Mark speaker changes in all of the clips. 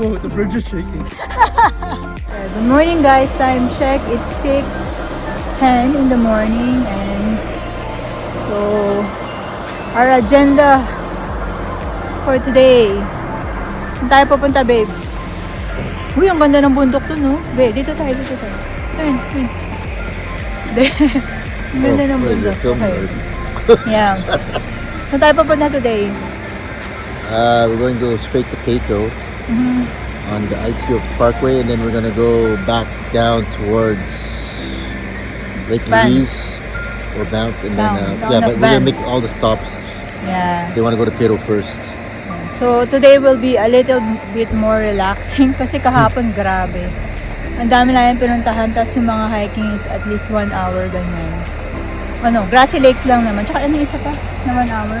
Speaker 1: Oh, the bridge is shaking.
Speaker 2: Uh, Good morning guys, time check. It's 6.10 in the morning and so our agenda for today. Saan tayo pupunta babes? Uy, ang ganda ng bundok to no? Be, dito tayo, dito tayo. Turn, turn. Ang ganda ng
Speaker 1: Oh,
Speaker 2: bundok. Okay. Yeah. Saan tayo pupunta today?
Speaker 1: Uh, we're going to go straight to Pato
Speaker 2: Mhm.
Speaker 1: on the Icefields Parkway, and then we're gonna go back down towards Lake
Speaker 2: Banff.
Speaker 1: Louise or Banff, and then
Speaker 2: Down,
Speaker 1: uh,
Speaker 2: down
Speaker 1: yeah, but we're gonna
Speaker 2: Banff.
Speaker 1: make all the stops.
Speaker 2: Yeah.
Speaker 1: They want to go to Pato first.
Speaker 2: So, today will be a little bit more relaxing kasi kahapon grabe. Ang dami namin pinuntahan, tapos yung mga hiking is at least one hour, ganyan. Ano, grassy lakes lang naman. Tsaka ano isa pa na one hour?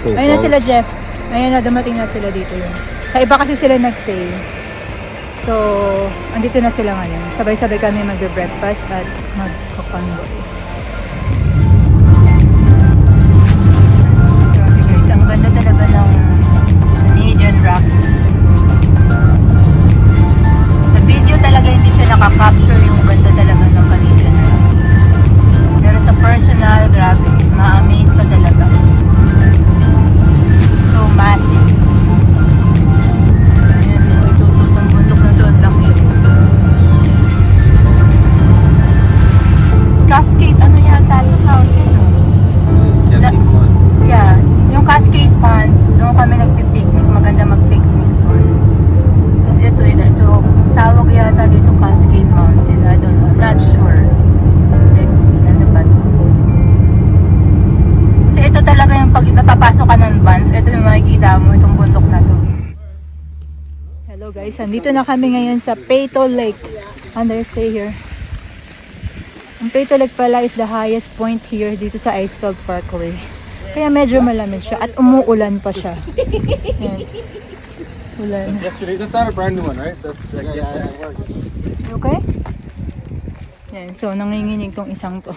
Speaker 1: Pato
Speaker 2: Ayun na sila, Jeff. Ayun na, dumating na sila dito yun. Sa iba kasi sila nagstay. So, andito na sila ngayon. Sabay-sabay kami magbe-breakfast at mag-convoy. Guys, andito na kami ngayon sa Peyto Lake. Under, stay here. Ang Peyto Lake pala is the highest point here dito sa Icefield Parkway. Kaya medyo malamig siya at umuulan pa siya. Yan. Ulan.
Speaker 3: Yesterday, that's not a brand new one, right? That's like
Speaker 1: Yeah, yeah,
Speaker 3: yesterday.
Speaker 2: You Okay? Yan. So, nanginginig tong isang to.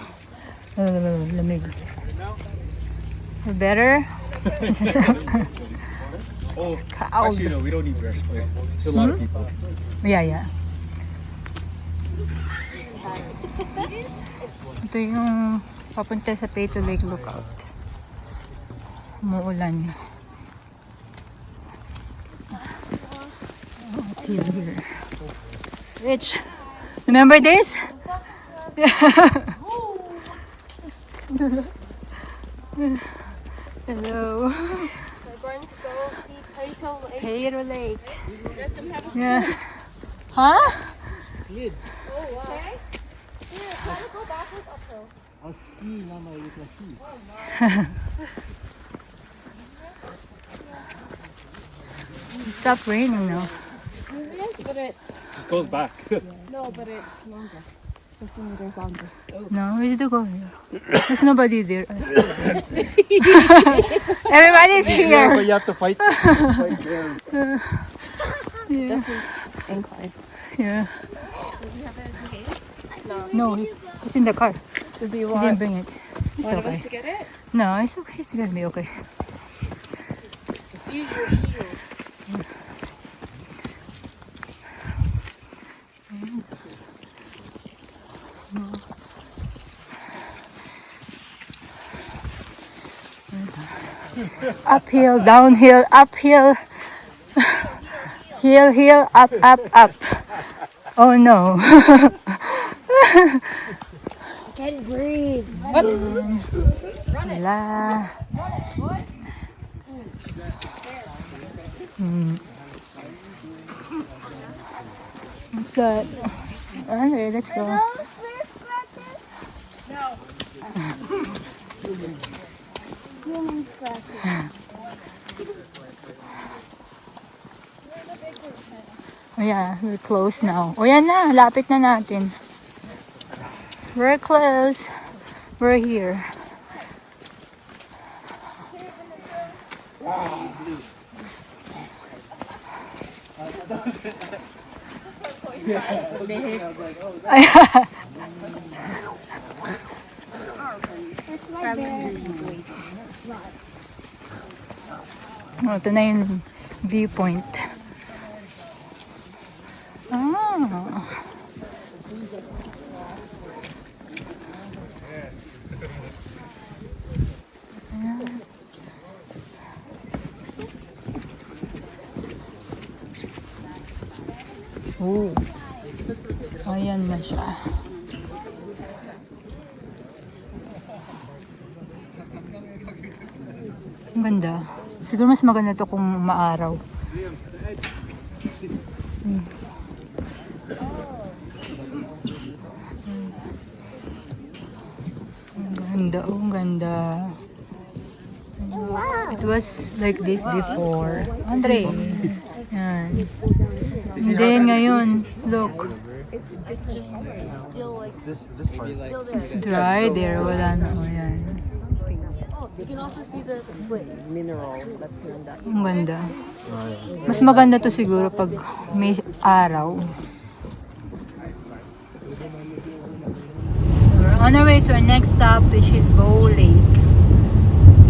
Speaker 2: Lamig. Better?
Speaker 3: Oh,
Speaker 2: Cold.
Speaker 3: actually, no, we don't need bear spray. It's a lot of people.
Speaker 2: Yeah, yeah. Ito yung papunta sa Peyto Lake Lookout. Umuulan. Okay, here. Rich, remember this? Hello.
Speaker 4: We're going to go see Plato Lake.
Speaker 2: Peyto Lake.
Speaker 4: Does them have a
Speaker 2: Yeah. Huh?
Speaker 4: Okay. Here, try to go backwards uphill.
Speaker 2: It stopped raining now.
Speaker 4: Yes, but it's
Speaker 3: Just goes back.
Speaker 4: no, but it's longer. It's 15 meters longer.
Speaker 2: No, where's the go here? There's nobody there. Everybody's
Speaker 3: yeah,
Speaker 2: here.
Speaker 3: but you have to fight. fight.
Speaker 2: Yeah.
Speaker 4: This is incline.
Speaker 2: yeah. No, he- it's in the car.
Speaker 4: Did you
Speaker 2: He didn't
Speaker 4: want
Speaker 2: bring it. It's
Speaker 4: one of us to get it?
Speaker 2: No, it's okay. It's gonna be okay.
Speaker 4: Use your
Speaker 2: Uphill, downhill, uphill. Hill, hill, up, up, up. Oh no.
Speaker 4: Can't breathe.
Speaker 2: Wala. Hmm. What's that? Andre, let's go. Oh yeah, we're close now. O yan na, lapit na natin. So we're close. We're here. Oh, ito na yung viewpoint. Ah. Ayan. Oh. Ayan na siya. Ang ganda. Siguro mas maganda to kung maaraw. Hmm. Ang ganda, oh, ang ganda. It was like this before. Andre. Yan. And then ngayon, look.
Speaker 1: This this part.
Speaker 2: It's dry there. Wala na. Oh, yan.
Speaker 4: You can also see the split that's done.
Speaker 2: Ang ganda. Mas maganda to siguro pag may araw. So we're on our way to our next stop which is Bow Lake.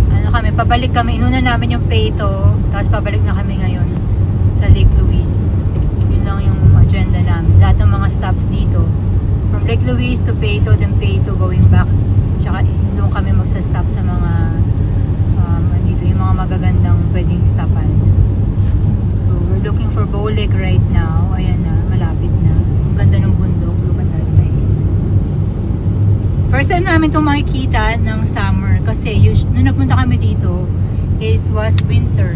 Speaker 2: Ano kami, pabalik kami. Inuna namin yung Peyto, tapos pabalik na kami ngayon sa Lake Louise. Yun lang yung agenda namin. Lahat ng mga stops dito. From Lake Louise to Peyto, then Peyto going back. Tsaka doon kami magsa-stop sa mga um, dito yung mga magagandang pwedeng stopan. So, we're looking for Bow right now. Ayan na, malapit na. Ang ganda ng bundok. Look at that, guys. First time namin itong makikita ng summer kasi us- nung nagpunta kami dito, it was winter.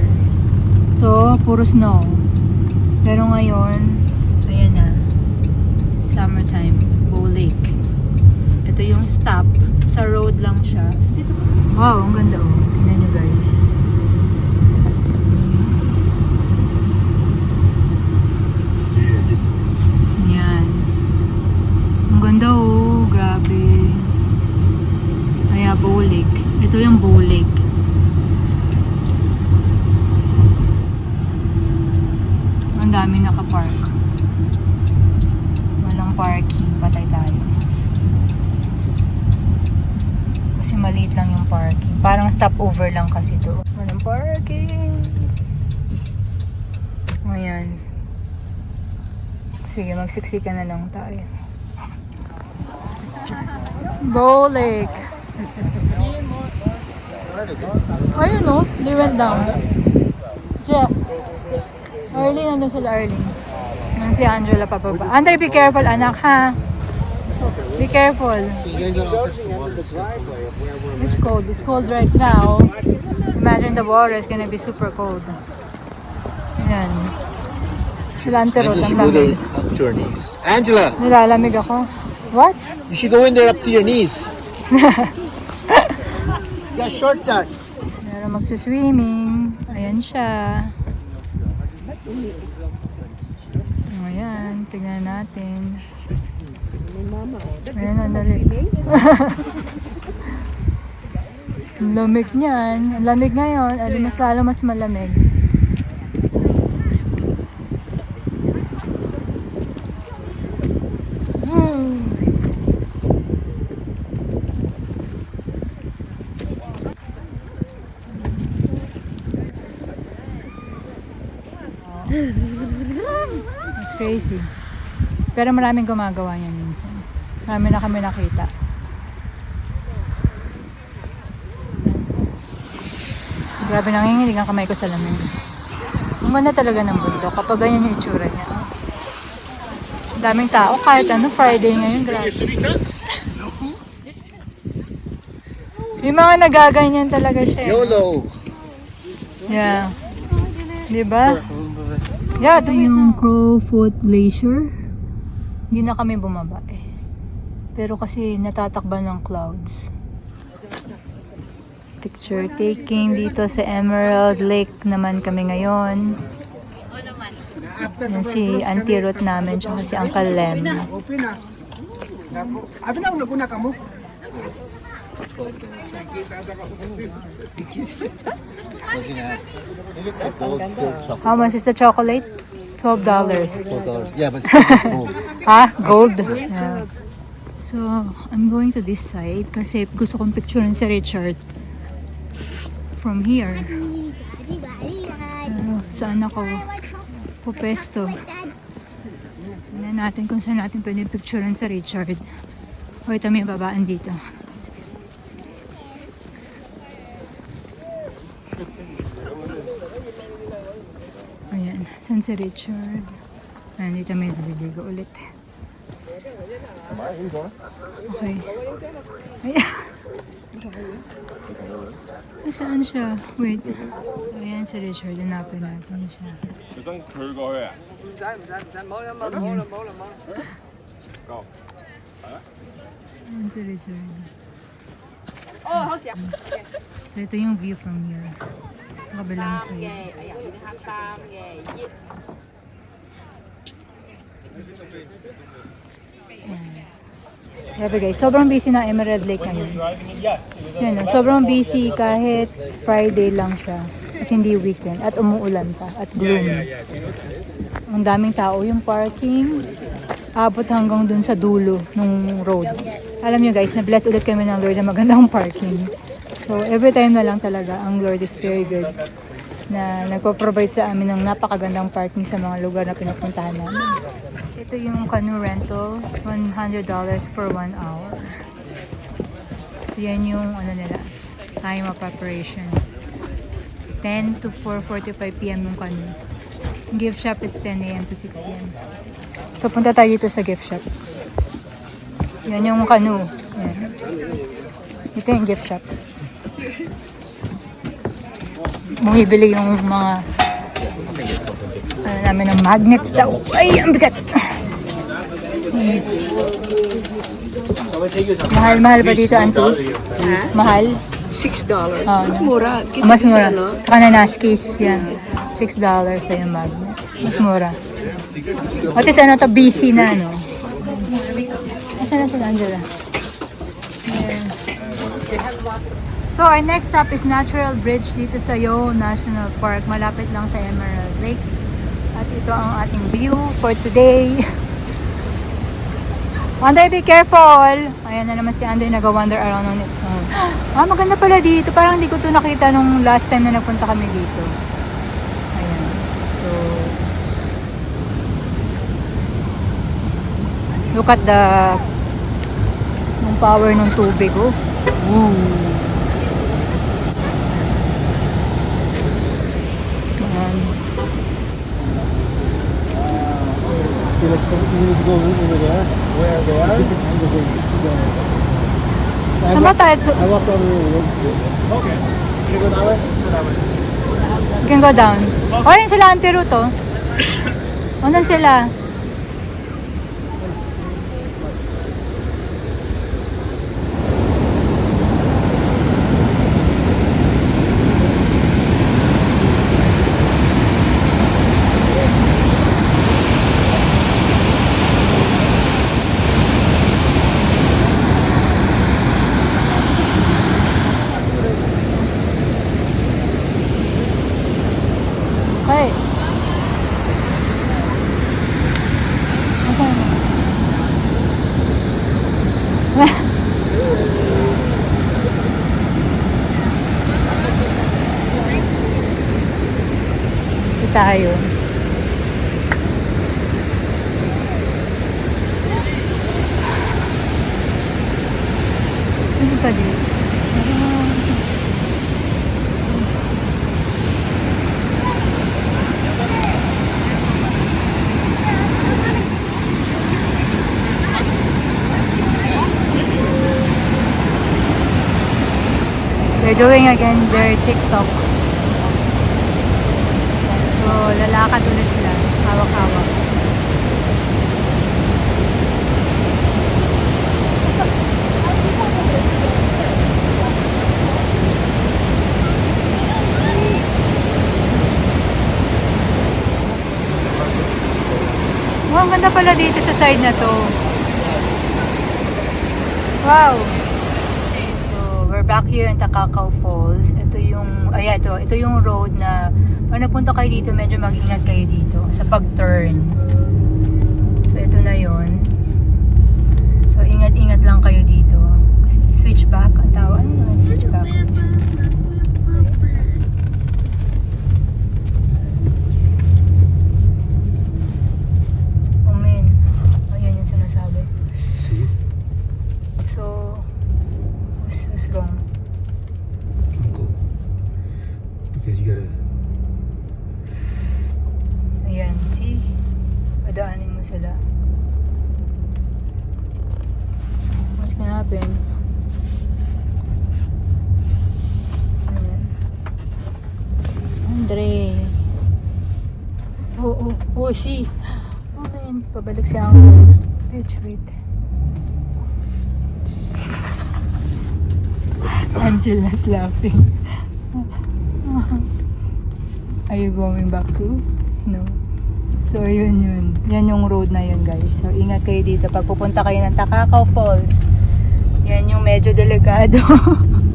Speaker 2: So, puro snow. Pero ngayon, ayan na. Summertime. Ito yung stop. Sa road lang siya. Dito. Wow, ang ganda oh. Tingnan nyo guys.
Speaker 1: Yeah, this is it.
Speaker 2: Yan. Ang ganda oh. Grabe. Kaya Bolik. Ito yung Bolik. Ang dami nakapark. Walang parking. Patay tayo. Kasi maliit lang yung parking. Parang stopover lang kasi to. Walang parking. Ayan. Sige, magsiksika na lang tayo. Bow Lake. Ayun no, they went down. Jeff. Arlene, nandun sila Arlene. Nandun si Angela papaba. Andre, be careful anak ha. Be careful. It's cold. It's cold right now. Imagine the water is gonna be super cold. Yan. Sila Ante Rod, ang lamig.
Speaker 1: up to your knees. Angela,
Speaker 2: Nilalamig ako. What?
Speaker 1: you should go in there up to your knees. got shorts on.
Speaker 2: Meron magsiswimming. Ayan siya. Ayan, tignan natin. Ayan, ang dali. Ang lamig niyan. Ang lamig ngayon. Adi mas lalo mas malamig. Hmm. It's crazy. Pero maraming gumagawa niyan minsan. Marami na kami nakita. Grabe nanginginig ang kamay ko sa lamig. Ang ganda talaga ng bundok kapag ganyan yung itsura niya. Ang daming tao kahit ano Friday ngayon. Grabe. Yung mga nagaganyan talaga siya. eh.
Speaker 1: YOLO.
Speaker 2: Yeah. Di ba? Yeah, ito yung Crowfoot Glacier. Hindi na kami bumaba eh. Pero kasi natatakban ng clouds. Picture taking dito sa Emerald Lake naman kami ngayon. Yan si Auntie Ruth namin tsaka si Uncle Lem.
Speaker 5: Abi na, naguna ka mo.
Speaker 1: I was gonna ask. Gold, gold chocolate.
Speaker 2: How much is the chocolate? $12.
Speaker 1: Twelve dollars. Yeah, but it's gold.
Speaker 2: Ah, gold. Yeah. So, I'm going to this side kasi gusto kong picturean si Richard from here. Pero saan ako pupesto? Tingnan natin kung saan natin pwede picturean si Richard. Ito may babaan dito. Ayan, saan si Richard? Ayan, dito may naliligo ulit. Okay. Ay. Ay, saan siya? Wait. Ayan si Richard. Hanapin natin siya. Ayan si Richard. So, ito yung view from here. Sa kabilang side. Grabe guys, sobrang busy ng Emerald Lake ngayon. No, sobrang busy kahit Friday lang siya. At hindi weekend. At umuulan pa. At gloomy. Ang daming tao yung parking. Abot hanggang dun sa dulo ng road. Alam nyo guys, na-bless ulit kami ng Lord na magandang parking. So every time na lang talaga, ang Lord is very good na nagpo-provide sa amin ng napakagandang parking sa mga lugar na pinupuntahan namin. Ito yung canoe rental, $100 for one hour. So yan yung ano nila, time of preparation. 10 to 4.45 p.m. yung canoe. Gift shop, it's 10 a.m. to 6 p.m. So punta tayo dito sa gift shop. Yan yung canoe. Yan. Ito yung gift shop. Bumibili yung mga ano namin ng magnets daw. Ay, ang bigat! Hmm. Mahal-mahal ba dito, auntie? Mahal?
Speaker 5: Six dollars.
Speaker 2: Oh,
Speaker 5: Mas mura. Kasi
Speaker 2: mas mura.
Speaker 5: ano,
Speaker 2: Sa Kananaskis, yan. Six dollars na yung magnet. Mas mura. At least ano to, busy na, ano. Nasaan na si Angela? Ayan. So, our next stop is Natural Bridge dito sa Yo National Park. Malapit lang sa Emerald Lake. At ito ang ating view for today. Anday, be careful! Ayan na naman si Anday nag-wander around on its own. Ah, maganda pala dito. Parang hindi ko to nakita nung last time na nagpunta kami dito. Ayan. So, look at the yung power ng tubig, oh. Ooh. Ayan.
Speaker 1: See, like, you need to go over there. Where they are? Different you can go. I walked,
Speaker 2: tayo?
Speaker 1: I walked over the road. Okay. You go that way? Go that way.
Speaker 2: You can go down. O, yun sila Auntie Ruth, oh. O, nandun sila. Hey. Ito tayo. Ano ka dito? They're doing again their TikTok. So, lalakad ulit sila. Hawak-hawak. Wow, ang ganda pala dito sa side na to. Wow! Back here in Takakaw Falls. Ito yung, ay ito, ito yung road na pag napunta kayo dito, medyo mag-ingat kayo dito sa pag-turn. So ito na yon. So ingat-ingat lang kayo dito. Switchback ang tawag. Ano yung switchback? Oh man. Ayun yung sinasabi. So, what's, what's wrong?
Speaker 1: Because you gotta.
Speaker 2: Ayan, see? Padaanin mo sila. What can happen? Ayan. Andre. Oh, oh, oh, see? Oh man, pabalik si Uncle. Wait, wait. Angela's laughing. Are you going back to? No. So, yun yun. Yan yung road na yun, guys. So, ingat kayo dito. Pag pupunta kayo ng Takakaw Falls, yan yung medyo delikado.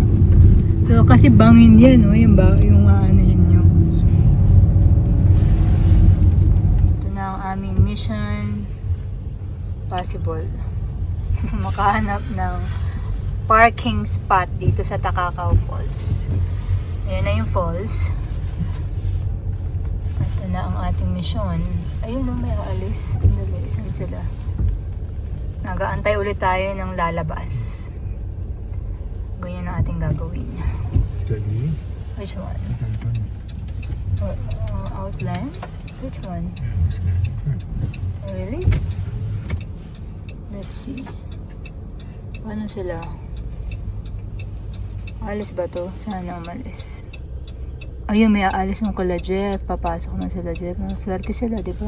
Speaker 2: so, kasi bangin yan, no? Yung, ba, yung uh, ano yun yung... Ito na ang aming mission. Possible. Makahanap ng parking spot dito sa Takakaw Falls. Ayan na yung falls. Ito na ang ating mission. Ayun no, may aalis. Dali, saan sila? Nagaantay ulit tayo ng lalabas. Ganyan ang ating gagawin. Which one?
Speaker 1: Turn.
Speaker 2: Or, uh, outland? Which one? Oh, really? Let's see. Paano sila? Alis ba to? Sana umalis. Ayun, may aalis mo kala Jeff. Papasok na sila Jeff. Swerte sila, di ba?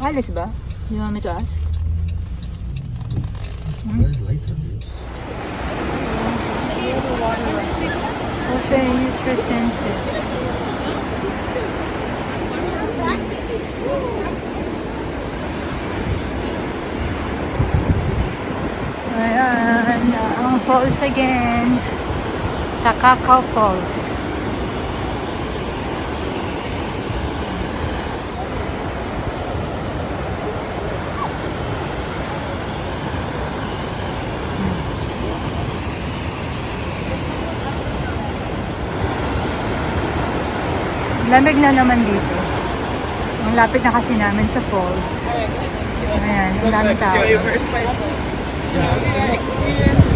Speaker 2: Alis ba? You want me to ask?
Speaker 1: There's lights up there.
Speaker 2: Also, use your senses. Ayan, ang falls again. Takakaw Falls. Lamig na naman dito. Ang lapit na kasi namin sa falls. Ayan, ang dami tao. Yeah, yeah. yeah.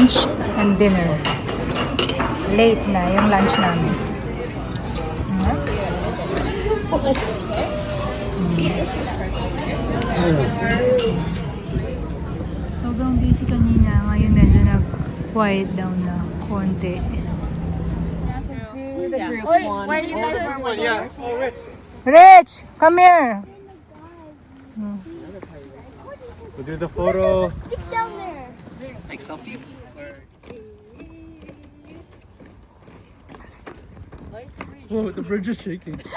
Speaker 2: Lunch and dinner. Late na yung lunch namin. Ano? Sobrang busy kanina. Ngayon medyo nag-quiet down na konti.
Speaker 3: yeah. Oh, right.
Speaker 2: Rich! Come here!
Speaker 3: We'll do the photo.
Speaker 5: Stick down there.
Speaker 3: Like selfies? Whoa, the bridge is shaking.